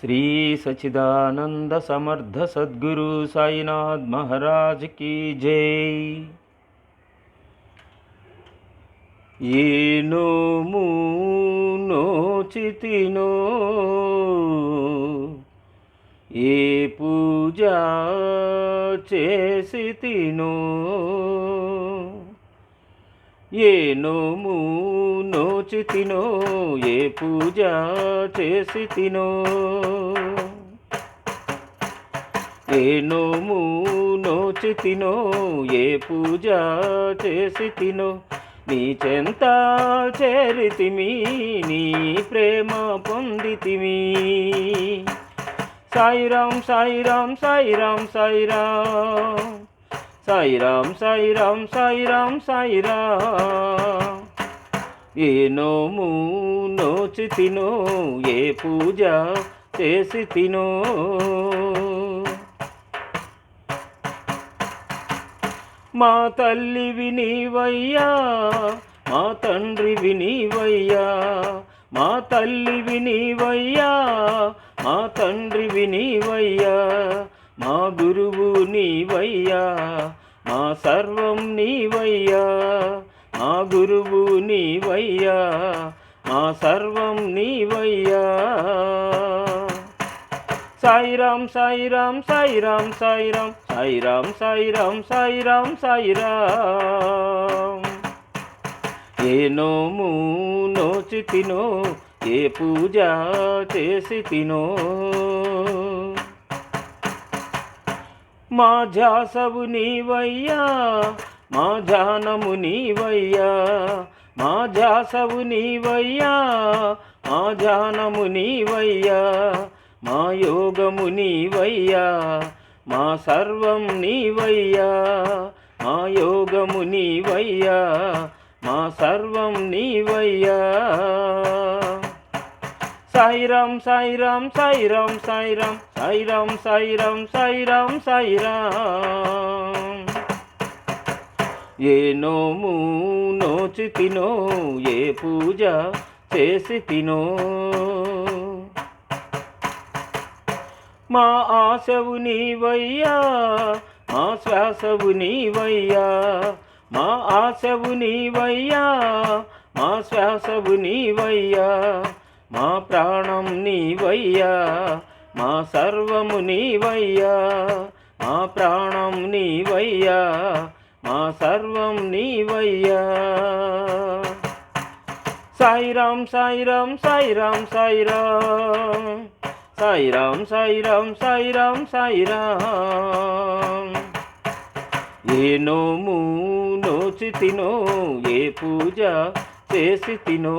శ్రీ సచిదానంద సమర్థ సద్గురు సాయినాథ్ మహారాజ్ కీ జై. ఏ నోచితినో ఏ పూజ చేసి తినో ఏ నోము నోచి తినో ఏ పూజ చేసి తినో ఏ నోము నోచి తినో ఏ పూజ చేసి తినో నీ చెంత చేరితిమి నీ ప్రేమ పొందితిమి. సాయిరాం సాయిరాం సాయిరాం సాయిరాం. సాయిరాం సాయిరాం సాయిరాం సాయిరాం ఏ నోము నోచి తినో ఏ పూజ చేసి తినో. మా తల్లి వినివయ్యా మా తండ్రి వినివయ్యా మా తల్లి వినివయ్యా మా తండ్రి వినివయ్యా. గురువు నీవయ్యా మా సర్వం నీవయ్యా మా గురువు నీవయ్యా మా సర్వం నీవయ్యా. సాయిరాం సాయిరాం సాయిరాం సాయిరాం సాయిరాం సాయిరాం సాయిరాం సాయిరాం. ఏ నోము నోచి తినో ఏ పూజ చేసి తినో మా జాసవు నీవయ్యా మా జానము నీవయ్యా మా జాసవు నీవయ్యా మా జానము నీవయ్యా మా యోగము నీవయ్యా మా సర్వం నీవయ్యా మా యోగము నీవయ్యా మా సర్వం నీవయ్యా. సాయిరాం సాయిరాం సాయిరాం సాయిరాం సాయిరాం సాయిరాం సాయిరాం సాయిరాం ఏ నోము నోచి తినో ఏ పూజ చేసి తినో. మా ఆశవు నీవయ్యా మా శ్వాసవు నీవయ్యా మా ఆశవు నీవయ్యా మా శ్వాసవు నీవయ్యా. మా ప్రాణం నీవయ్యా మా సర్వము నీవయ్యా మా ప్రాణం నీవయ్యా మా సర్వం నీవయ్యా. సాయిరాం సాయిరాం సాయిరాం సాయిరాం సాయిరాం సాయిరాం సాయిరాం సాయిరాం. ఏ నోము నోచి తినో ఏ పూజ చేసి తినో